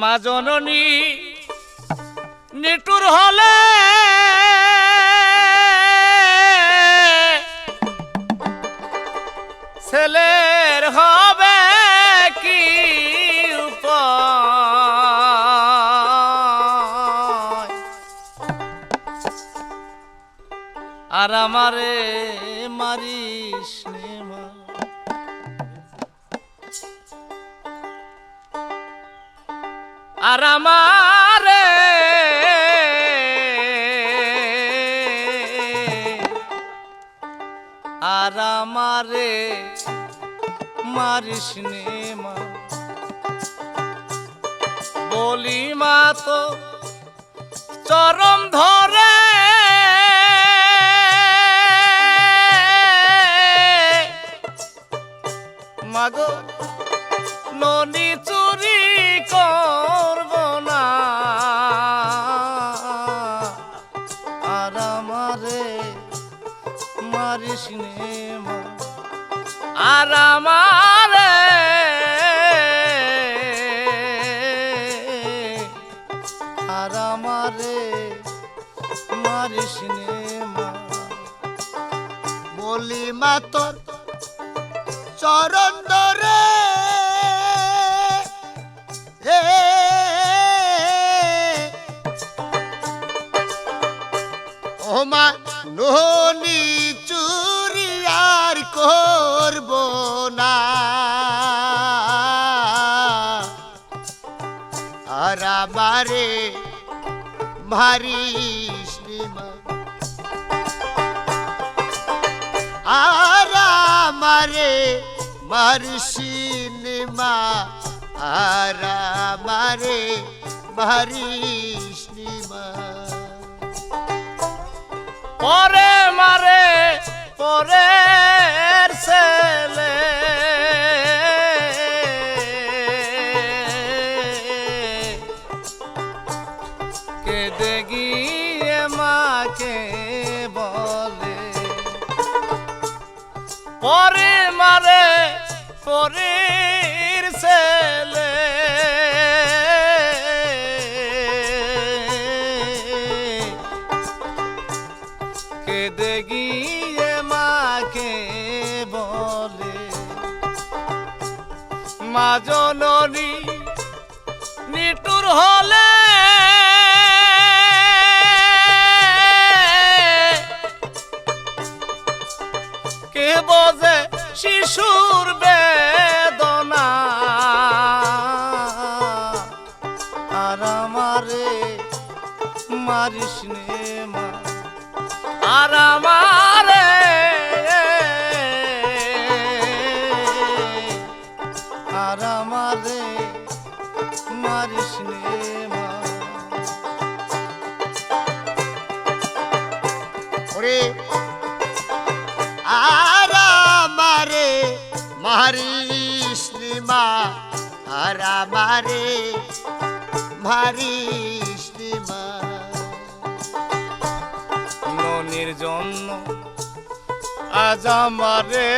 মা জননী নিটুর হলে ছেলের হবে কি উপায়? আর আমারে মারিস নে। আর আমারে আর আমারে মারিস মা। বলি মা তো চরম ধরে। মাগো, ননি চুরি করব মা আর আমারে আর আমারে মারিস মা। বলি মা তোর চরণ ধরে। ও মা নহনি আর করব না। আর আমারে ভারিস রে মা। আর আমারে মারসিন মা। আর মা। পরে মারে, পরে কেঁদে গিয়ে মাকে বলে। পরে মারে পরের মাকে বলে মা জননী মারিস নে মা। আর আমারে আর আমারে মারিস নে মা। ওরে, আর আমারে মারিস মা। আর আমারে মারিস জন্য আজ আমারে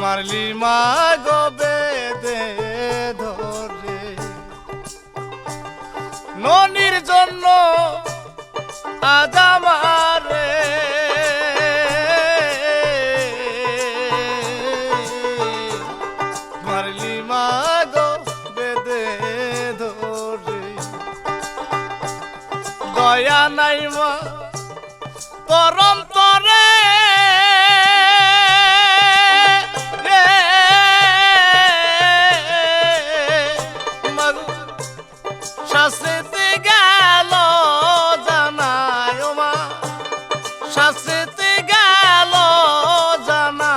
মারলি মা গবে দে ধরে। ননির জন্য আজ আমারে দয়া নাই মা। পরম তরে। রে গেল জানায় মা। শাস্তি গেল জানা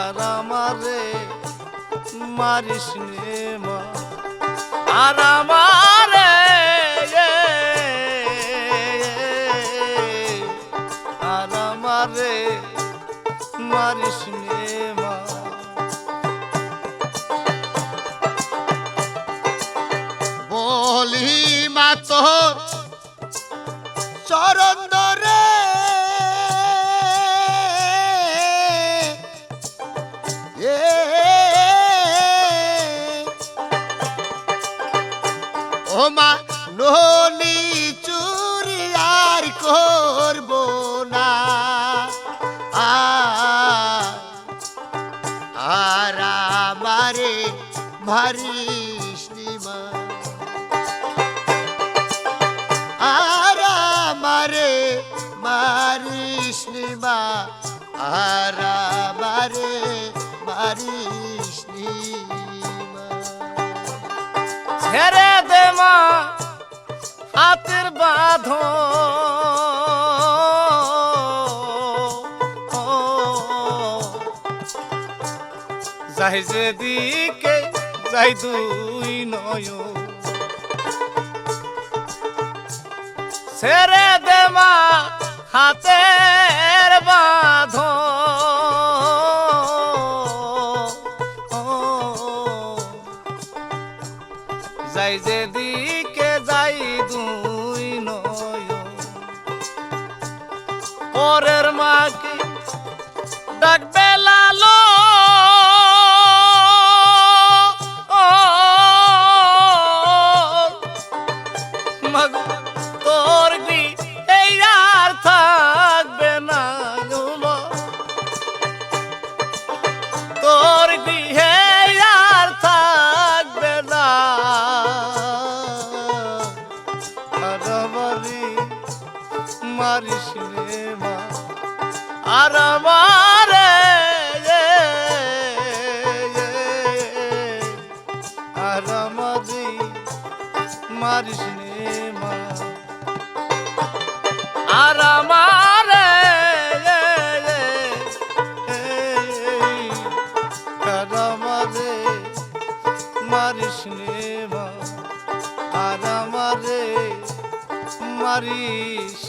আর আমারে মারিস মা। আর আমারে মারিস নে মারিস নিমা আর আমারে মারিস নিমা আর আমারে মারিস ছেড়ে দে মা, হাতের বাঁধো যাই যেদিকে যাই দুই নয় ছেড়ে দে মা হাতের যাই যেদিকে যাই দুই নয় পরের মাকে ডাকবে লালো মারিস